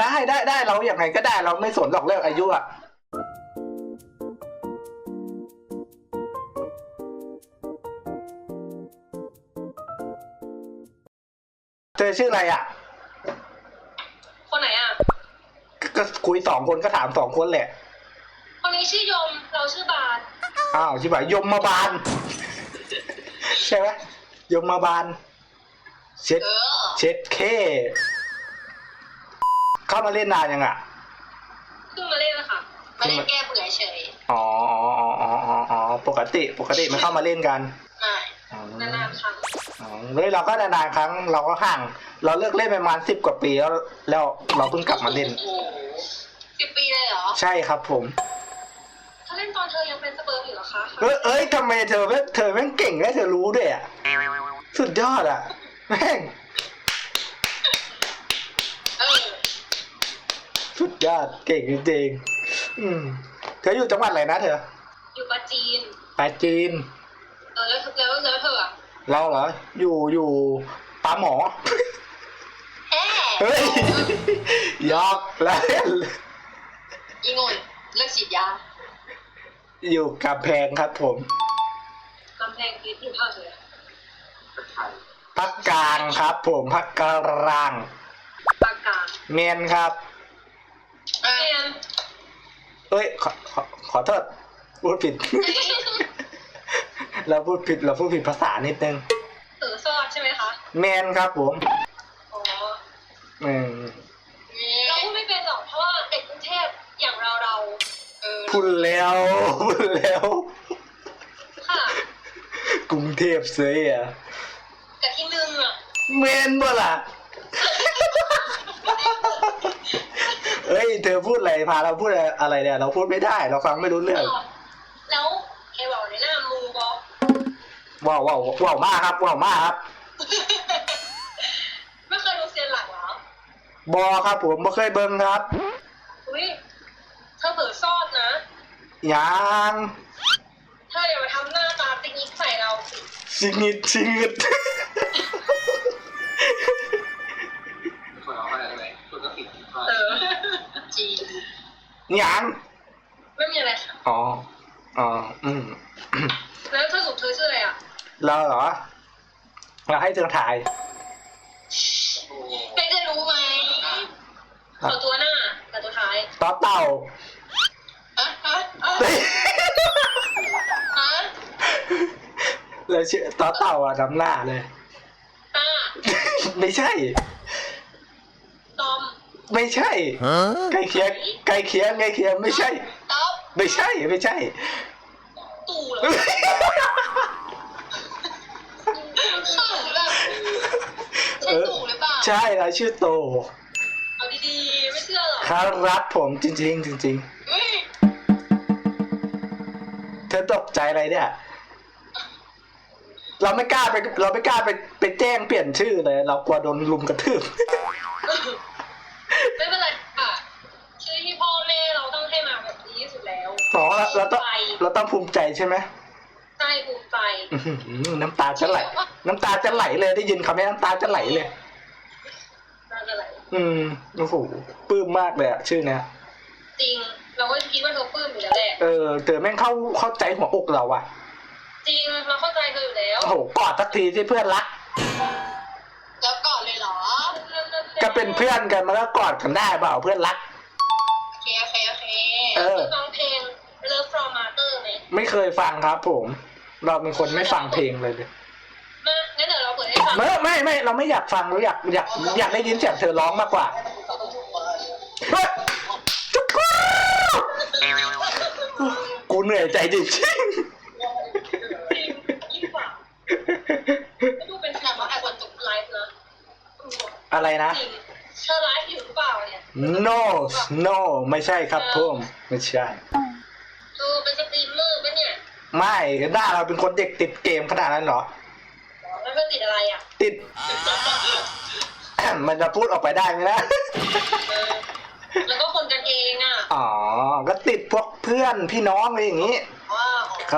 ได้ได้ได้เราอย่างไงก็ได้เราไม่สนหรอกเรื่องอายุอะเธอชื่ออะไรอะคนไหนอะก็ก็คุยสองคนก็ถามสองคนแหละ คนนี้ชื่อยม เราชื่อบาทอ้าวชิบหายยมมาบาลใช่ไหมยมมาบาลเช็ด เออ เช็ดเค เข้ามาเล่นนานยังอะเพิ่งมาเล่นนะคะไม่ได้แก้เบื่อเฉยอ๋ออ๋ออ๋ออ๋ออ๋อปกติปกติไม่เข้ามาเล่นกันไม่อ๋อนานๆครั้งอ๋อเฮ้ยเราก็นานๆครั้งเราก็ห่าง เราเลิกเล่นไปประมาณสิบกว่าปีแล้วแล้วเราเพิ่งกลับมาเล่น โอ้โหสิบปีเลยเหรอใช่ครับผม ถ้าเล่นตอนเธอยังเป็นสเปิร์มอยู่เหรอคะเอ้ยเอ้ยทำไมเธอแม่งเธอแม่งเก่งและเธอรู้ด้วยอะสุดยอดอะแม่ง เออ สุดยอดเก่งจริงๆอืมเธออยู่จังหวัดอะไรนะเธออยู่ปาจีนปราจีน เออแล้วแล้วแล้วเธออะเราเหรอ อยู่อยู่ปาหมอ แฮ่เฮ้ยหยอกแล้วเล่นอีงุ่นเลิกฉีดยาอยู่กับแพงครับผมกำแพงเพชรอยู่ภาคเหนือภาคกลางครับผมภาคกลางภาคกลางเมียนครับอะเรียน เอ้ยขอขอขอโทษพูดผิด เราพูดผิดเราพูดผิดภาษานิดนึงเออซอดใช่ไหมคะเมียนครับผมอ๋ออืมเราพูดไม่เป็นหรอกเพราะว่าเด็กกรุงเทพอย่างเราเราเออพูดแล้วพูดแล้วๆค่ะกรุงเทพเสียอะแต่ที่หนึ่งอะเมนบ่ล่ะ เอ้ยเธอพูดอะไรพาเราพูดอะไรเนี่ย เราพูดไม่ได้ เราฟังไม่รู้เรื่อง แล้วเฮบอกในหน้ามูบอกว้าวว้าวว้าวมากครับว้าวมากครับ ไม่เคยดูเซียนหลังเหรอบอครับผมบ่เคยเบิ่งครับอุ้ยเธอเผลอซอดนะยังเธออย่ามาทำหน้าตาติ๊กนิกใส่เราสิชิงิดชิงิดคนเอาอะไรอะไรคนก็ติดที่ผ้าเออ จีนยังไม่มีอะไรค่ะอ๋อ อ๋อ อืม แล้วเธอสุดเธอชื่ออะไรอะเราเหรอ เราให้เธอถ่ายโอ้โหเป็นจะรู้ไหมขอตัวหน้ากับตัวท้ายต่อเต่าฮะฮะฮะเฮ้ยฮะเราชื่อต่อเต่าอะทำหน้าเลยต้าไม่ใช่ตอม ไม่ใช่ใกล้เคียงใกล้เคียงใกล้เคียงไม่ใช่ ต๊อบไม่ใช่ ไม่ใช่ ตู่เหรอเข้าแบบใช่ตู่หรือเปล่าใช่เราชื่อโต เอาดีๆไม่เชื่อหรอกครับผมจริง ๆ จริง เฮ้ยๆ เธอตกใจอะไรเนี่ย เราไม่กล้าไป เราไม่กล้าไปไปแจ้งเปลี่ยนชื่อเลย เรากลัวโดนลุมกระทืบ ไม่เป็นไรค่ะ ชื่อที่พ่อแม่เราต้องให้มาแบบดีที่สุดแล้ว อ๋อ เราต้องไปเราต้องภูมิใจใช่ไหมใช่ภูมิใจอื้อหือน้ำตาจะไหล น้ำตาจะไหลเลยได้ยินคำนี้น้ำตาจะไหลเลย น่าจะไหลอืมโอ้โหปลื้มมากเลยอะชื่อเนี้ยจริง เราก็คิดว่าเธอปลื้มอยู่แล้วแหละเออเธอแม่งเข้าเข้าใจหัวอกเราอะจริงเราเข้าใจเธออยู่แล้วโอ้โหกอดสักทีที่เพื่อนรัก แล้วก่อนเลยเหรอ ก็เป็นเพื่อนกันมันก็กอดกันได้เปล่าเพื่อนรัก โอเคโอเคโอเคเออ ฟังเพลง Love from Matter ไหมไม่เคยฟังครับผม เราเป็นคนไม่ฟังเพลงเลยเลยมางั้นเดี๋ยวเราเปิดให้ฟังไม่ไม่ไม่เราไม่อยากฟังเราอยากอยากอยากได้ยินเสียงเธอร้องมากกว่าเฮ้ยจุ๊กกูกูเหนื่อยใจจริงจริงยิ่งกว่าไม่ดูเป็นแบบว่าแอบวันจบไลฟ์นะๆอะไรนะจริงเธอไลฟ์อยู่หรือเปล่าเนี่ย no no ไม่ใช่ครับผมไม่ใช่ เธอเป็นสตรีมเมอร์ปะเนี่ย ไม่หน้าเราเป็นคนเด็กติดเกมขนาดนั้นเหรอ แล้วเธอติดอะไรอะติด มันจะพูดออกไปได้ไหมนะ เออแล้วก็คนกันเองอะอ๋อ ก็ติดพวกเพื่อนพี่น้องอะไรอย่างนี้ว้าวค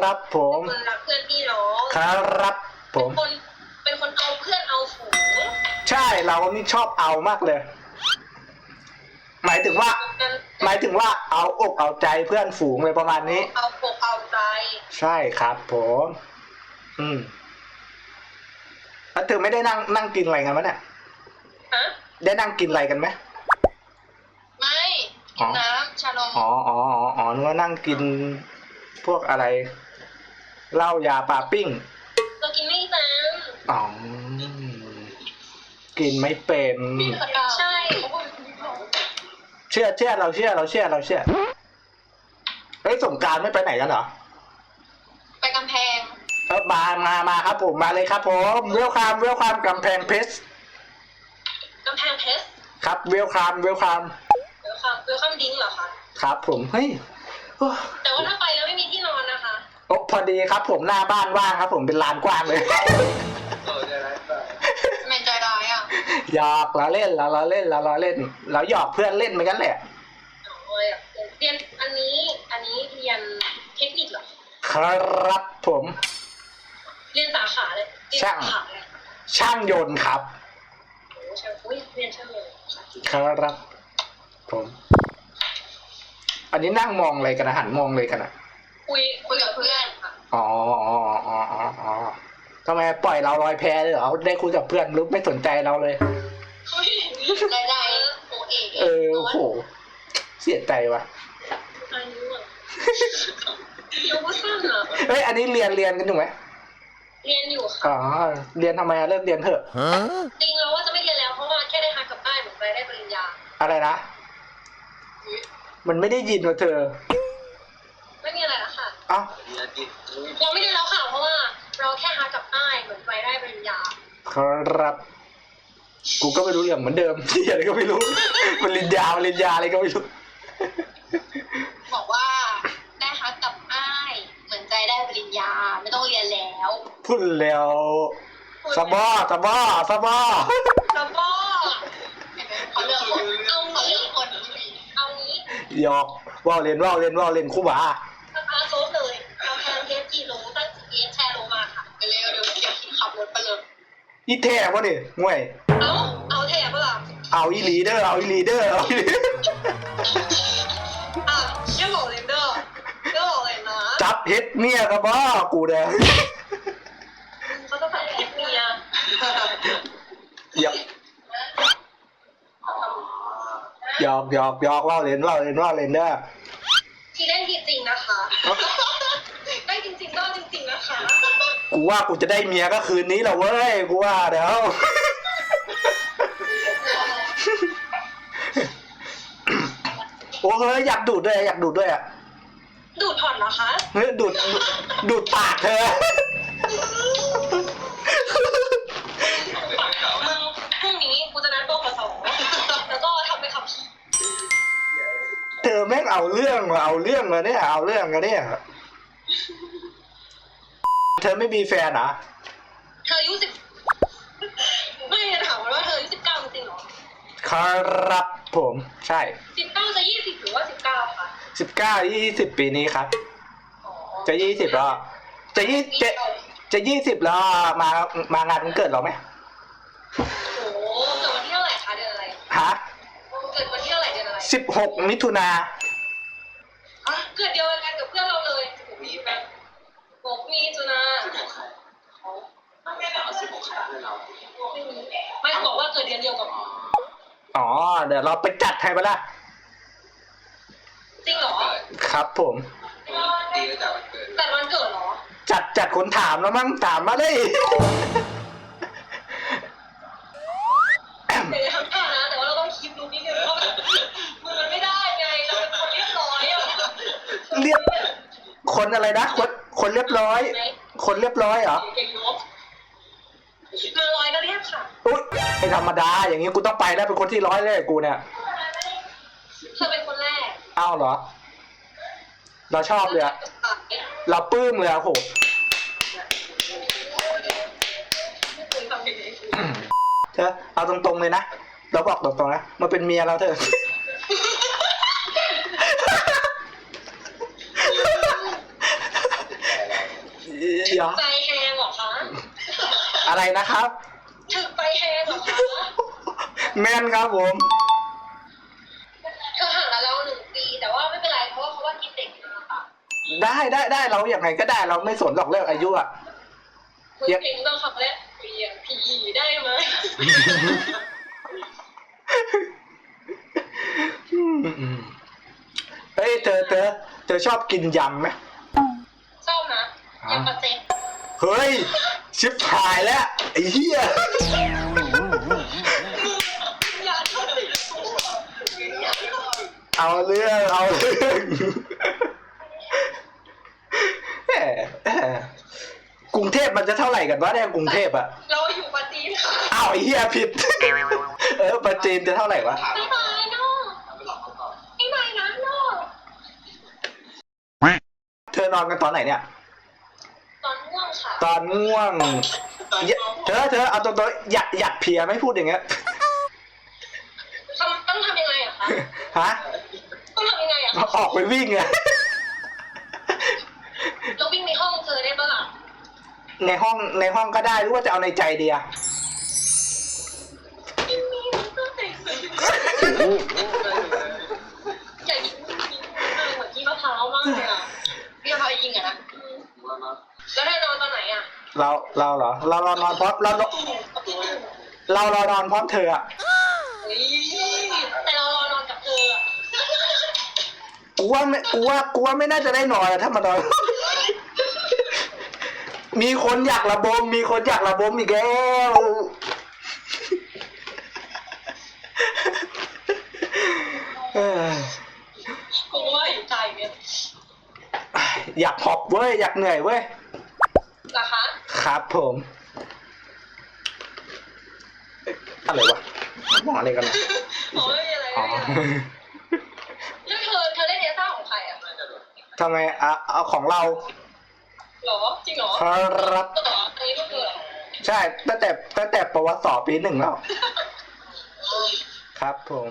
รับผม คนรักเพื่อนพี่น้องครับผม คนเป็นคนเอาเพื่อนเอาฝูงใช่เรานี่ชอบเอามากเลย หมายถึงว่ามันหมายถึงว่าเอาอกเอาใจเพื่อนฝูงเลยประมาณนี้ เอาปกเอา ใจใช่ครับผม อืมแล้วเธอไม่ได้นั่งนั่งกินอะไรกันวะเนี่ย ฮะ ได้นั่งกินอะไรกันไหม ไม่กินน้ำชานมอ๋ออ๋ออ๋ออ๋อนึกว่านั่งกินพวกอะไรเหล้ายาปลาปิ้ง เรากินไม่เป็นอ๋อ กินไม่เป็นสกาวใช่เชื่อเชื่อเราเชื่อเราเชื่อเราเชื่อ เฮ้ยสงกรารไม่ไปไหนกันเหรอไปกำแพ งเออมามามาครับผมมาเลยครับผมเวลคามเวลคามกำแพงเพชรกำแพงเพชรครับเวลคามเวลคามเวลคัมเวลคัมดิ้งเหรอคะครับ ผมเฮ้ยโอ้แต่ว่าถ้าไปแล้วไม่มีที่นอนนะคะโอ้พอดีครับ ผมหน้าบ้านว่างครับ ผมเป็นลานกว้างเลยเออได้แล้วได้เมนใจร้ายอะหยอกเราเล่นเราเราเล่นเราเราเล่น เราหยอกเพื่อนเล่นเหมือนกันแหละโอ้ยเรียนอันนี้อันนี้เรียนเทคนิคเหรอครับผม เรียนสาขาเลยเรียนช่างสาขาเลยช่างยนต์ครับโอ้ใช่อุ้ยเรียนช่างเลยค่ะครับผมอันนี้นั่งมองอะไรกันนะหันมองเลยกันอะคุยคุยกับเพื่อนค่ะอ๋ออ๋ออ๋ออ๋ออ๋อทำไมปล่อยเราลอยแพเลยเหรอได้คุยกับเพื่อนหรือไม่สนใจเราเลยคุยรายได้โอเอกเออโอ้โหเสียใจว่ะอายุอะยูก็สั้นอะเฮ้ยอันนี้เรียนเรียนกันอยู่ไหม เรียนอยู่ค่ะอ๋อเรียนทำไมอะเลิกเรียนเถอะ จริงแล้วว่าจะไม่เรียนแล้วเพราะว่าแค่ได้ฮักกับป้ายเหมือนไปได้ปริญญาอะไรนะ มันไม่ได้ยินว่าเธอไม่มีอะไรแล้วค่ะ เอ้าเรียนดิเราไม่เรียนแล้วค่ะเพราะว่าเราแค่ฮักกับป้ายเหมือนไปได้ปริญญาครับ กูก็ไม่รู้เรื่องเหมือนเดิมที่อะไรก็ไม่รู้ปริญญาปริญญาอะไรก็ไม่รู้ บอกว่า เหมือนใจได้ปริญญา ไม่ต้องเรียนแล้วพูดแล้วสบอสบอสบอแล้วก็เห็นไหมเขาเลือกคนเอาเขาเลือกคนเอางี้หยอกว่าเรียนว่าเรียนว่าเรียนครู่บาสตาร์ทโซฟเลยกำแพงเพชรกี่โลตั้ง GPS แชร์ลงมาค่ะไปเร็วเดี๋ยวเดี๋ยวขับรถไปเลยอีแท้วะนี่ง่วย เอาเอาแถบเปล่าเอาอีลีเดอร์เอาอีลีเดอร์เอาอีลี อะ นะจับเฮ็ดเมียกับบ่กูเด้อเขาจะใส่เพชรเมียหยอกหยอกหยอกหยอกว่าเรียนว่าเรียนว่าเรียนเด้อที่เล่นทีจริงนะคะ ได้จริงๆก็จริงๆนะคะ กูว่ากูจะได้เมียก็คืนนี้แหละเว้ยกูว่าเดี๋ยวโอ้เฮ้ยอยากดูดด้วยอยากดูดด้วยอะ ดูดผ่อนเหรอคะเฮ้ยดูดดูดปากเธอ มึงพรุ่งนี้กูจะนัดโบกสองแล้วก็ทำไปขับขี่เธอแม่งเอาเรื่องว่ะเอาเรื่องเลยเนี่ยเอาเรื่องกันเนี่ยเธอไม่มีแฟนเหรอเธออายุสิบไม่ได้ถามว่าเธออายุสิบเก้าจริงๆเหรอครับผมใช่ สิบเก้า จะยี่สิบหรือว่าสิบเก้าคะสิบเก้ายี่สิบปีนี้ครับอ๋อจะยี่สิบแล้วจะยี่จะจะยี่สิบแล้วมามางานวันเกิดเราไหมโอ้โหเกิดวันที่เท่าไหร่คะเดือนอะไรฮะเกิดวันที่เท่าไหร่เดือนอะไรสิบหกมิถุนาอะเกิดเดียวกันกับเพื่อนเราเลยสิบหกมีแฟนหกมีจุนาไม่ได้เอาสิบหกขาเลยเราไม่มีไม่เขาบอกว่าเกิดเดือนเดียวกับอ๋อเดี๋ยวเราไปจัดให้ปะล่ะ จริงเหรอเกิดครับผมตีก็จากวันเกิดแต่วันเกิดเหรอ จัดจัดคนถามแล้วมั้งถามมาเลย เดี๋ยวจะทำท่านะ แต่ว่าเราต้องคิดดูนิดนึงเพราะมันมือมันไม่ได้ไง เราเป็นคนเรียบร้อยอะเรียบคนอะไรนะคนคนเรียบร้อยไหมคนเรียบร้อยเหรอเก่งลบมาร้อยก็เรียบค่ะอุ้ยไม่ธรรมดา อย่างนี้กูต้องไปแล้วเป็นคนที่ร้อยเลยกูเนี่ย เธอเป็นคนแรกเอ้าเหรอ เราชอบเลยอะเราปลื้มเลยอะโหเธอเอาตรงๆเลยนะ เราบอกตรงๆนะมาเป็นเมียเราเถอะเดี๋ยวใจแหงเหรอคะอะไรนะครับ ถึกใจแหงเหรอคะ แมนครับผม ได้ได้ได้เราอย่างไงก็ได้เราไม่สนหรอกเรื่องอายุอะมึงเพลงต้องคำแรกเปลี่ยนผีได้ไหมเฮ้ยเธอเธอเธอชอบกินยำไหมชอบนะยังประเซ็นเฮ้ย ชิบหายแล้วไอ้เหี้ยอย่าทำติดกูเอาเรื่องเอาเรื่องแหมแหมกรุง เทพมันจะเท่าไหร่กันวะเนี่ยกรุงเทพอะเราอยู่ปาจีนค่ะอ้าวไอ้เหี้ยผิด เออปัจจีนจะเท่าไหร่วะถามไม่มาเนาะไปหลอกเขาก่อนไม่มานะเนาะเธอนอนกันตอนไหนเนี่ย ตอนง่วงค่ะตอนง่วงอย่าเธอเธอเอาตัวตัวอยากอยากเพลียไหม่พูดอย่างเงี้ยทำต้องทำยังไงอะคะฮะต้องทำยังไงอะคะออกไปวิ่งไง เราวิ่งในห้องเธอได้ปะล่ะ ในห้องในห้องก็ได้หรือว่าจะเอาในใจเดียมีมันก็แต่งสีใหญ่ยิ่งยิ่งเหมือนที่มะพร้าวมากเลยอะพี่พายยิงอะนะว่ามาแล้วเธอนอนตอนไหนอะเราเราเหรอ เราเรานอนพร้อมเราเราเราเรานอนพร้อมเธออะเฮ้ยแต่เรารอนอนกับเธออะกูว่าไม่กูว่ากูว่าไม่น่าจะได้นอนอะถ้ามานอน มีคนอยากระบม มีคนอยากระบมอีกแล้วเอ้ยกูว่าอยู่ใจเนี่ยอยากหอบเว้ย อยากเหนื่อยเว้ยเหรอคะครับผม เอ๊ะอะไรวะมองอะไรกันนะอ๋อไม่มีอะไรอ๋อไม่มีอะไรแล้วเธอเธอได้เนซ่าของใครอะน่าจะโดนทำไมอะเอาของเรา หรอ จริงเหรอครับเหรออันนี้ก็คือเหรอใช่ตั้งแต่ตั้งแต่ปวสปีหนึ่งแล้ว ครับผม